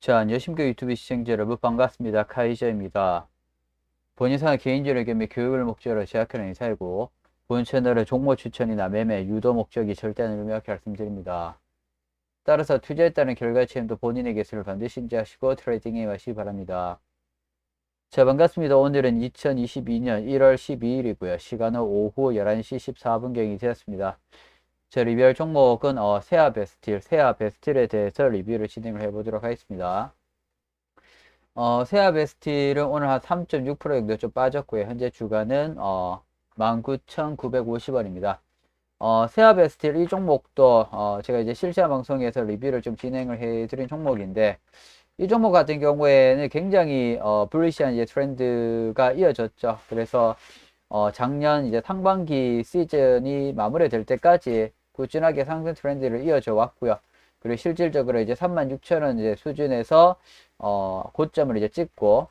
자, 여심교 유튜브 시청자 여러분 반갑습니다. 카이저입니다. 본인상의 개인적인 겸 교육을 목적으로 제작하는 인사이고 본 채널의 종목 추천이나 매매, 유도 목적이 절대 아니를 명확히 말씀드립니다. 따라서 투자에 따른 결과 체험도 본인의 개수를 반드시 인지하시고 트레이딩에 임하시기 바랍니다. 자, 반갑습니다. 오늘은 2022년 1월 12일이고요. 시간은 오후 11시 14분경이 되었습니다. 제 리뷰할 종목은 어, 세아 베스틸, 세아 베스틸에 대해서 리뷰를 진행을 해보도록 하겠습니다. 어, 세아 베스틸은 오늘 한 3.6% 정도 좀 빠졌고요. 현재 주가는 어, 19,950원입니다. 어, 세아 베스틸 이 종목도 어, 제가 이제 실시간 방송에서 리뷰를 좀 진행을 해드린 종목인데 이 종목 같은 경우에는 굉장히 어, 불리시한 이제 트렌드가 이어졌죠. 그래서 어, 작년 이제 상반기 시즌이 마무리될 때까지 꾸준하게 상승 트렌드를 이어져 왔고요. 그리고 실질적으로 이제 36,000원 이제 수준에서 어, 고점을 이제 찍고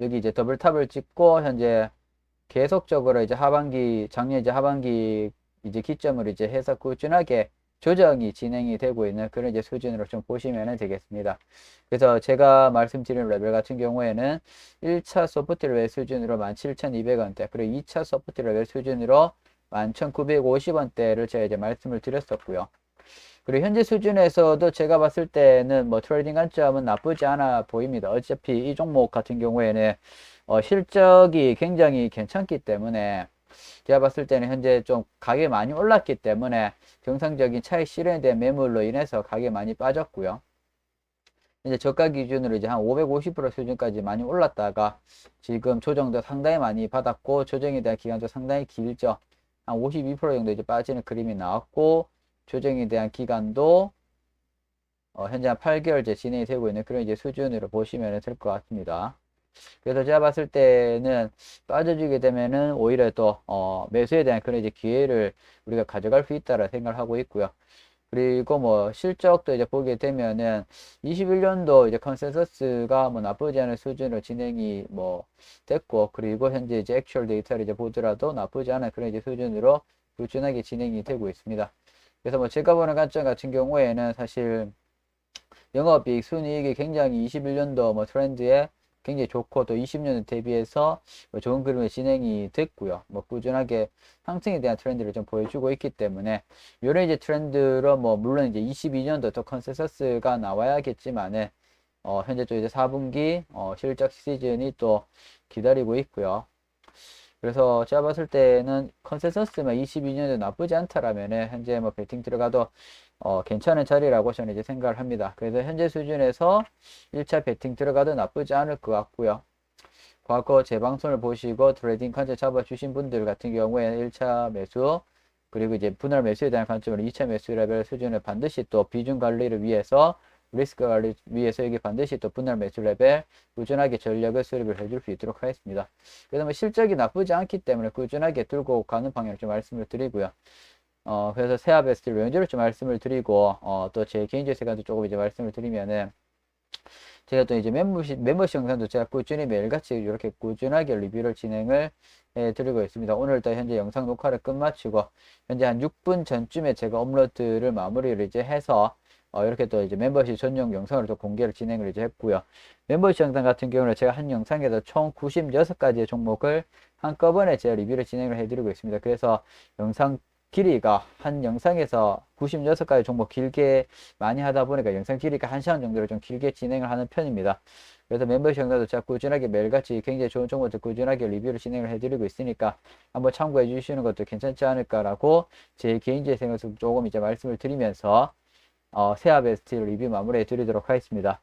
여기 이제 더블탑을 찍고 현재 계속적으로 이제 하반기 작년 이제 하반기 이제 기점을 이제 해서 꾸준하게 조정이 진행이 되고 있는 그런 이제 수준으로 좀 보시면 되겠습니다. 그래서 제가 말씀드린 레벨 같은 경우에는 1차 소프트 레벨 수준으로 17,200원대, 그리고 2차 소프트 레벨 수준으로 11,950원대를 제가 이제 말씀을 드렸었고요. 그리고 현재 수준에서도 제가 봤을 때는 뭐 트레이딩 관점은 나쁘지 않아 보입니다. 어차피 이 종목 같은 경우에는 어 실적이 굉장히 괜찮기 때문에 제가 봤을 때는 현재 좀 가격이 많이 올랐기 때문에 정상적인 차익 대한 매물로 인해서 가격이 많이 빠졌고요. 이제 저가 기준으로 이제 한 550% 수준까지 많이 올랐다가 지금 조정도 상당히 많이 받았고 조정에 대한 기간도 상당히 길죠. 한 52% 정도 이제 빠지는 그림이 나왔고 조정에 대한 기간도 어, 현재 한 8개월째 진행이 되고 있는 그런 이제 수준으로 보시면 될 것 같습니다. 그래서 제가 봤을 때는 빠져주게 되면은 오히려 또 어, 매수에 대한 그런 이제 기회를 우리가 가져갈 수 있다라 생각을 하고 있고요. 그리고 뭐 실적도 이제 보게 되면은 21년도 이제 컨센서스가 뭐 나쁘지 않은 수준으로 진행이 뭐 됐고 그리고 현재 이제 액츄얼 데이터를 이제 보더라도 나쁘지 않은 그런 이제 수준으로 꾸준하게 진행이 되고 있습니다. 그래서 뭐 제가 보는 관점 같은 경우에는 사실 영업이익 순이익이 굉장히 21년도 뭐 트렌드에 굉장히 좋고 또 20년 대비해서 뭐 좋은 그림의 진행이 됐고요. 뭐 꾸준하게 상승에 대한 트렌드를 좀 보여주고 있기 때문에 이런 이제 트렌드로 뭐 물론 이제 22년도 또 컨센서스가 나와야겠지만은 어 현재 또 이제 4분기 어 실적 시즌이 또 기다리고 있고요. 그래서 제가 봤을 때는 컨센서스만 22년도 나쁘지 않다라면은 현재 뭐 베팅 들어가도 어, 괜찮은 자리라고 저는 이제 생각을 합니다. 그래서 현재 수준에서 1차 베팅 들어가도 나쁘지 않을 것 같고요. 과거 제 방송을 보시고 트레이딩 컨셉 잡아주신 분들 같은 경우에는 1차 매수 그리고 이제 분할 매수에 대한 관점으로 2차 매수 레벨 수준을 반드시 또 비중 관리를 위해서 리스크 관리 위해서 여기 반드시 또 분할 매수 레벨 꾸준하게 전력을 수립을 해줄 수 있도록 하겠습니다. 그래서 뭐 실적이 나쁘지 않기 때문에 꾸준하게 들고 가는 방향을 좀 말씀을 드리고요. 어, 그래서 세아 베스트 렌즈를 좀 말씀을 드리고, 어, 또 제 개인적 생각도 조금 이제 말씀을 드리면은, 제가 또 이제 멤버십, 멤버십 영상도 제가 꾸준히 매일같이 이렇게 꾸준하게 리뷰를 진행을 해 드리고 있습니다. 오늘도 현재 영상 녹화를 끝마치고, 현재 한 6분 전쯤에 제가 업로드를 마무리를 이제 해서, 어, 이렇게 또 이제 멤버십 전용 영상으로 또 공개를 진행을 이제 했고요. 멤버십 영상 같은 경우는 제가 한 영상에서 총 96가지의 종목을 한꺼번에 제가 리뷰를 진행을 해드리고 있습니다. 그래서 영상 길이가 한 영상에서 96가지 종목 길게 많이 하다 보니까 영상 길이가 1시간 정도로 좀 길게 진행을 하는 편입니다. 그래서 멤버십 영상도 제가 꾸준하게 매일같이 굉장히 좋은 종목들 꾸준하게 리뷰를 진행을 해드리고 있으니까 한번 참고해 주시는 것도 괜찮지 않을까라고 제 개인적인 생각을 조금 이제 말씀을 드리면서 어, 세아 베스트 리뷰 마무리해 드리도록 하겠습니다.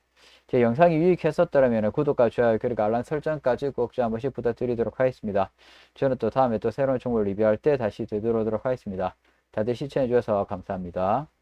제 영상이 유익했었더라면 구독과 좋아요 그리고 알람 설정까지 꼭 좀 한 번씩 부탁드리도록 하겠습니다. 저는 또 다음에 또 새로운 종목 리뷰할 때 다시 되돌아오도록 하겠습니다. 다들 시청해 주셔서 감사합니다.